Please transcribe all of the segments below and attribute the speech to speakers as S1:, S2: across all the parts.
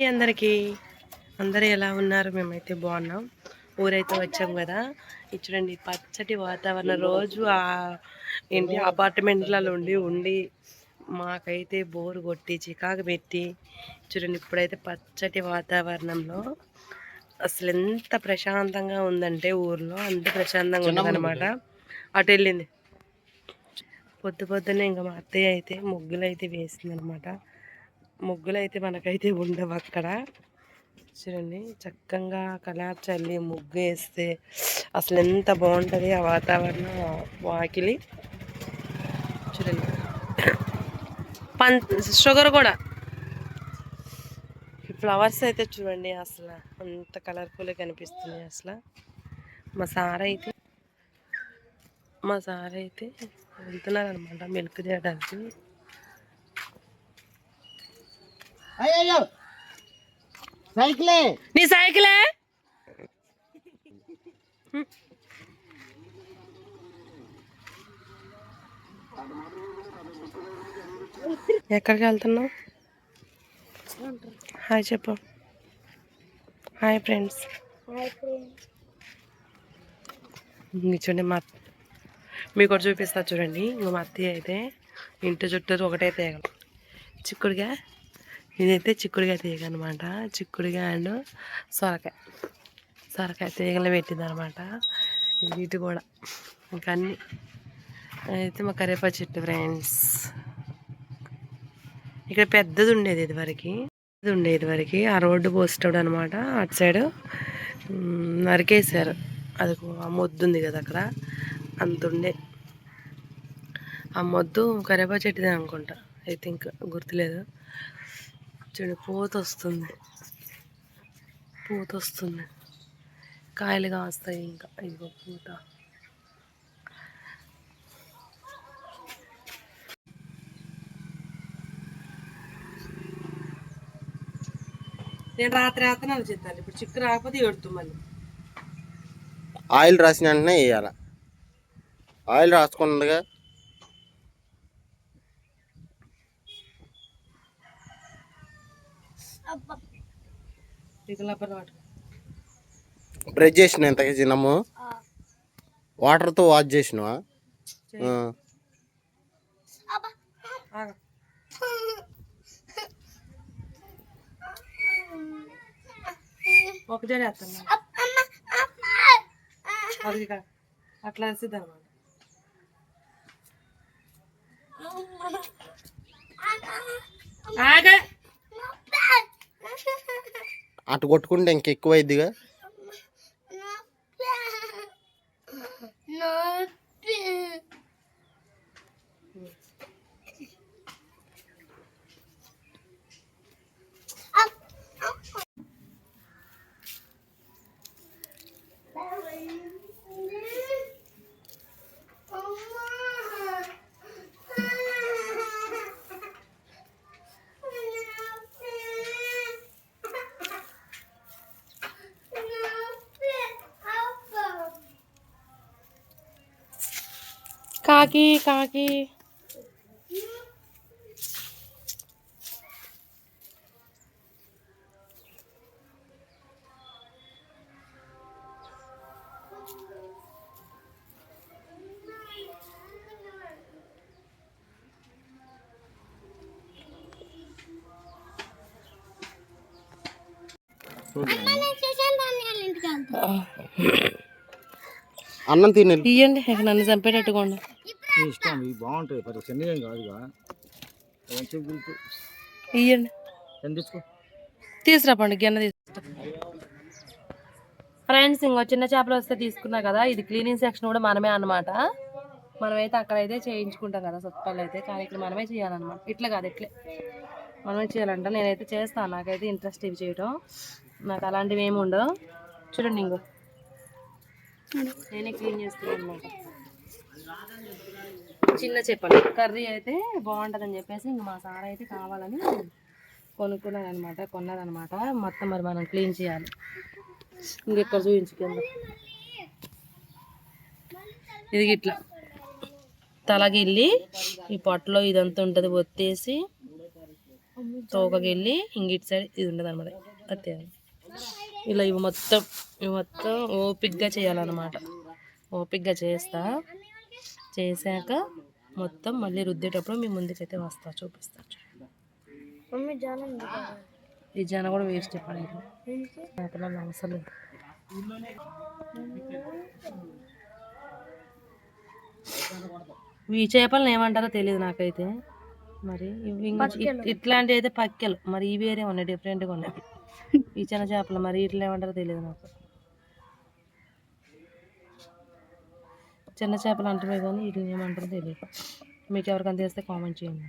S1: అందరికీ అందరూ ఎలా ఉన్నారు? మేమైతే బాగున్నాం. ఊరైతే వచ్చాం కదా. చూడండి పచ్చటి వాతావరణం. రోజు ఆ ఏంటి అపార్ట్మెంట్లలో ఉండి ఉండి మాకైతే బోరు కొట్టి చికాకు పెట్టి చూడండి ఇప్పుడైతే పచ్చటి వాతావరణంలో అసలు ఎంత ప్రశాంతంగా ఉందంటే ఊర్లో అంత ప్రశాంతంగా ఉందన్నమాట. అటు వెళ్ళింది. పొద్దు పొద్దున్నే ఇంకా మా అత్తయ్య అయితే ముగ్గులు అయితే వేసింది అనమాట ముగ్గులు అయితే మనకైతే ఉండవు అక్కడ. చూడండి చక్కగా కలర్ చల్లి ముగ్గు వేస్తే అసలు ఎంత బాగుంటుంది ఆ వాతావరణం వాకిలి. చూడండి. పం షుగర్ కూడా. ఈ ఫ్లవర్స్ అయితే చూడండి అసలు అంత కలర్ఫుల్గా కనిపిస్తుంది అసలు. మా సార్ అయితే మా సార్ అయితే వెళ్తున్నారు అనమాట మిల్క్ చేయడానికి
S2: అయ్యో సైకిలే.
S1: నీ సైకిలే? ఎక్కడికి వెళ్తున్నావు? హాయ్ చెప్పు. Hi friends. చూడండి మా మీకు ఒకటి చూపిస్తా చూడండి. ఇంకో మా అత్తయ్య అయితే ఇంటి చుట్టూ ఒకటే తీగ చిక్కుడుగా ఇదైతే చిక్కుడుగా తీగ అనమాట చిక్కుడుగా అండ్ సొరకాయ. సొరకాయ తీగలు పెట్టింది అనమాట వీటి కూడా. ఇంకా అన్ని అయితే మా కరేపా చెట్టు ఫ్రెండ్స్. ఇక్కడ పెద్దది ఉండేది ఇది వరకు ఇది ఉండేది వరకు ఆ రోడ్డు పోస్తాడు అనమాట అటు సైడ్ నరికేశారు. అది ఆ మొద్దు ఉంది కదా అక్కడ. అంత ఉండే. ఆ మొద్దు కరేపా చెట్టుదే అనుకుంటా. ఐ థింక్ గుర్తులేదు. చూడు పూత వస్తుంది పూత వస్తుంది కాయలు కాస్తాయి ఇంకా. ఇదిగో పూత. నేను రాత్రి రాత్రి చెప్తాను ఇప్పుడు చిక్కు రాకపోతే ఎడుతు మళ్ళీ.
S2: ఆయిల్ రాసిన వెంటనే వేయాల. ఆయిల్ రాసుకున్నదిగా
S1: లబ్బర్ వాటర్.
S2: బ్రష్ చేసిన ఎంత చిన్నము వాటర్తో వాష్ చేసినవా? ఆ.
S1: ఆగు. ఒక జడ వేస్తున్నా అది ఇక అట్లా వేసిద్ది అనమాట ఆగా.
S2: అటు కొట్టుకుంటే ఇంక ఎక్కువ అయిందిగా
S1: కాకి కాకి
S2: అన్నం తిని
S1: ఇయ్యండి ఇక నన్ను చంపేటట్టుగా ఉండు.
S3: నీ ఇష్టం ఇవి బాగుంటాయి పెద్ద చిన్నగా ఏం కాదుగా మంచిగా గుర్తు
S1: ఇయ్యండి.
S3: ఎంత తీసుకో?
S1: గిన్నె తీసుకుంటా ఫ్రెండ్స్ ఇంకో చిన్న చేపలు వస్తే తీసుకున్నా కదా ఇది క్లీనింగ్ సెక్షన్ కూడా మనమే అన్నమాట. మనమైతే అక్కడైతే చేయించుకుంటాం కదా సొప్పలు అయితే. కానీ ఇక్కడ మనమే చేయాలన్నమాట. ఇట్లా కాదు ఇట్లే. మనమే చేయాలంట. నేనైతే చేస్తాను నాకైతే ఇంట్రెస్ట్ ఇవి చేయడం నాకు అలాంటివి ఏమి ఉండవు. చూడండి ఇంకో. నేనే క్లీన్ చేస్తున్నాను అనమాట చిన్న చేపలు కర్రీ అయితే బాగుంటుందని చెప్పేసి ఇంక మా సార్ అయితే కావాలని కొనుక్కున్నాను అనమాట మొత్తం మరి మనం క్లీన్ చేయాలి. ఇంకెక్కడ చూపించుకుందాం ఇది ఇట్లా. తలగిల్లి ఈ పొట్టలో ఇదంతా ఉంటుంది ఒత్తేసి తోకకి వెళ్ళి ఇటు సైడ్ ఇది ఉండదు అనమాట అంతే ఇలా ఇవి మొత్తం ఇవి మొత్తం ఓపిక్గా చేయాలన్నమాట. ఓపిక్గా చేస్తా. చేశాక మొత్తం మళ్ళీ రుద్దేటప్పుడు మీ ముందుకైతే వస్తా చూపిస్తా ఈ జన కూడా వేస్ట్ చెప్పండి చేపలలో అవసరం లేదు. ఈ చేపలను ఏమంటారో తెలియదు నాకైతే. మరి ఇట్లాంటివి అయితే పక్కెలు మరి ఇవి వేరే ఉన్నాయి డిఫరెంట్గా ఉన్నాయి. ఈ చిన్న చేపలు మరి ఇట్లా ఏమంటారో తెలియదు నాకు. చిన్న చేపలు అంటున్నాయి కానీ వీటిని ఏమంటారో తెలియదు మీకు ఎవరికైనా తెలిస్తే కామెంట్ చేయండి.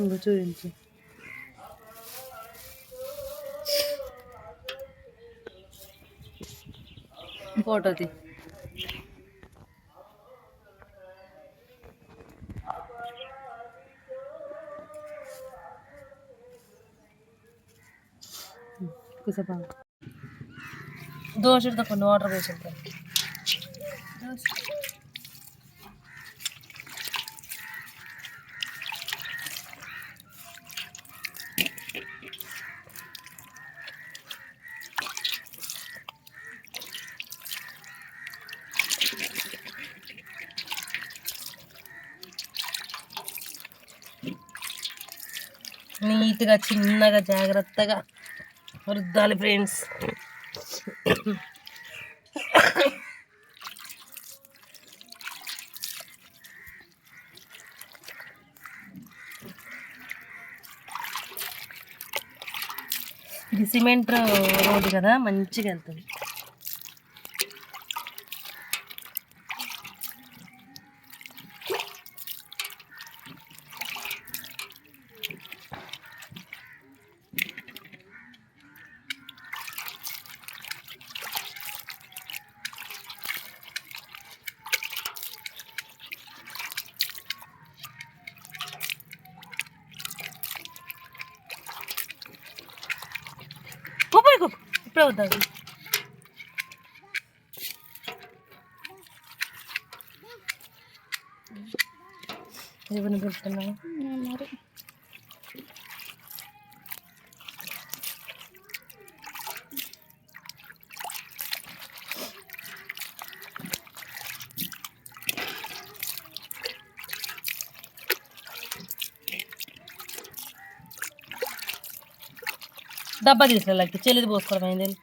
S1: ఇంకో చూపించు. ఫోటోది కుసపా దోశ కొన్ని వాటర్ పోసి నీట్గా చిన్నగా జాగ్రత్తగా రుద్దాలి ఫ్రెండ్స్ సిమెంట్ రోడ్డు కదా మంచిగా వెళ్తుంది. పోయి ఇప్పుడే వద్దాం ఎవరిని పెడుతున్నావు డబ్బా తీసుకెళ్ళకి చెల్లిది పోసుకోవడం అయింది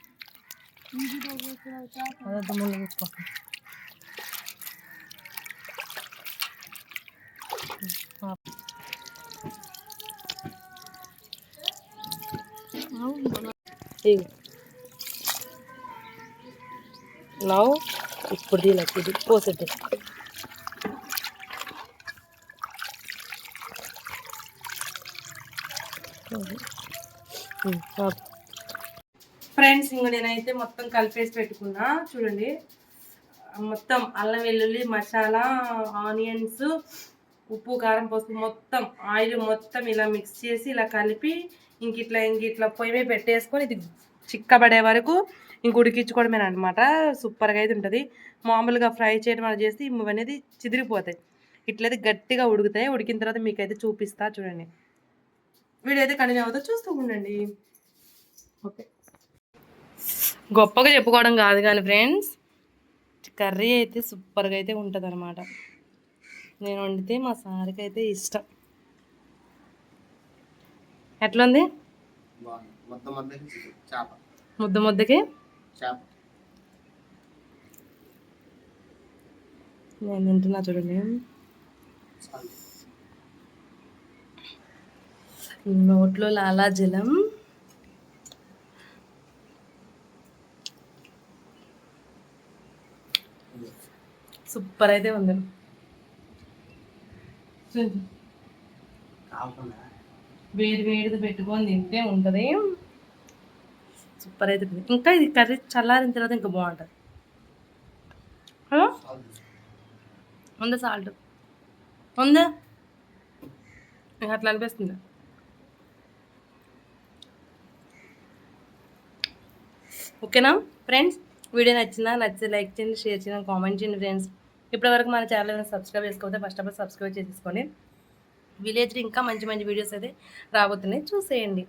S1: అదే దుమ్ములు తీసుకో నవ్వు ఇప్పుడు దీనికి ఇది పోసేది ఫ్రెండ్స్ ఇంక నేనైతే మొత్తం కలిపేసి పెట్టుకున్నా. చూడండి. మొత్తం అల్లం వెల్లుల్లి మసాలా ఆనియన్స్ ఉప్పు కారం పసుపు మొత్తం ఆయిల్ మొత్తం ఇలా మిక్స్ చేసి ఇలా కలిపి ఇంక ఇట్లా ఇంక ఇట్లా పొయ్యి మీద పెట్టేసుకొని ఇది చిక్కబడే వరకు ఇంక ఉడికించుకోవడమే అనమాట సూపర్గా అయితే ఉంటుంది. మామూలుగా ఫ్రై చేయడం అలా చేస్తే ఇవి అనేది చిదిరిపోతాయి. ఇట్లయితే గట్టిగా ఉడుకుతాయి. ఉడికిన తర్వాత మీకైతే చూపిస్తా చూడండి. వీడియో అయితే కంటిన్యూ అవుతా చూస్తూ ఉండండి. ఓకే. గొప్పగా చెప్పుకోవడం కాదు కానీ ఫ్రెండ్స్ కర్రీ అయితే సూపర్గా అయితే ఉంటుంది అనమాట నేను వండితే మా సార్కి అయితే ఇష్టం. ఎట్లుంది? ముద్ద ముద్దకి?
S2: చేప.
S1: నేను తింటున్నా చూడండి. నోట్లో లాలాజలం సూపర్ అయితే ఉంది. వేడి వేడిది పెట్టుకొని తింటే ఉంటుంది. సూపర్ అయితే ఇంకా ఇది కర్రీ చల్లారిన తర్వాత ఇంకా బాగుంటుంది. ఉందా సాల్ట్? ఉందా? అట్లా అనిపిస్తుంది. ఓకేనా? ఫ్రెండ్స్ వీడియో నచ్చిందా నచ్చితే లైక్ చేయండి షేర్ చేయండి కామెంట్ చేయండి ఫ్రెండ్స్. ఇప్పటివరకు మన ఛానల్ సబ్స్క్రైబ్ చేసుకోకపోతే ఫస్ట్ ఆఫ్ ఆల్ సబ్స్క్రైబ్ చేసేసుకోండి. విలేజ్లో ఇంకా మంచి మంచి వీడియోస్ అయితే రాబోతున్నాయి. చూసేయండి.